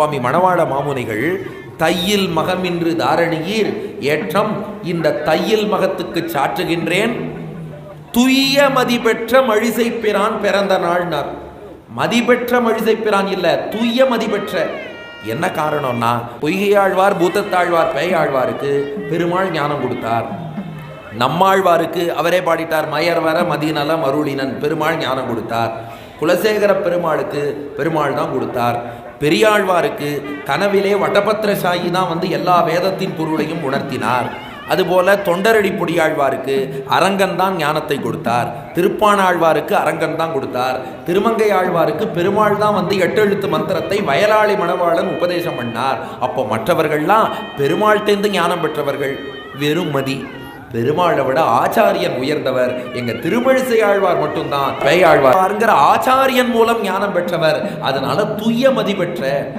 சுவாமி மணவாள மாமுனிகள் தையில் மகமின்று தாரணியீர் ஏற்றம் இந்த தையில் மகத்துக்கு சாற்றுகின்றேன். துய்ய மதிபெற்ற மழிசை பிரான் பிறந்த நாள்னார் மதிபெற்ற மழிசை பிரான் இல்ல துய்ய மதிபெற்ற. என்ன காரணம்னா பொய்கையாழ்வார் பூத்தத்தாழ்வார் பேயாழ்வாருக்கு பெருமாள் ஞானம் கொடுத்தார். நம்மாழ்வாருக்கு அவரே பாடிட்டார் மயர் வர மதிநல மருளினன் பெருமாள் ஞானம் கொடுத்தார். குலசேகர பெருமாளுக்கு பெருமாள் தான் கொடுத்தார். பெரியாழ்வாருக்கு கனவிலே வட்டபத்திரசாயி தான் வந்து எல்லா வேதத்தின் பொருளையும் உணர்த்தினார். அதுபோல தொண்டரடி பொடியாழ்வாருக்கு அரங்கன் தான் ஞானத்தை கொடுத்தார். திருப்பானாழ்வாருக்கு அரங்கன் தான் கொடுத்தார். திருமங்கை ஆழ்வாருக்கு பெருமாள் தான் வந்து எட்டெழுத்து மந்திரத்தை வயலாளி மணவாளன் உபதேசம் பண்ணார். அப்போ மற்றவர்கள்லாம் பெருமாள் தேர்ந்து ஞானம் பெற்றவர்கள் வெறும் மதி பெருமாளை விட ஆச்சாரியன் உயர்ந்தவர். எங்க திருமழிசை ஆழ்வார் மட்டும்தான் பேயாழ்வார்ங்கிற ஆச்சாரியன் மூலம் ஞானம் பெற்றவர். அதனால துய்ய மதி பெற்ற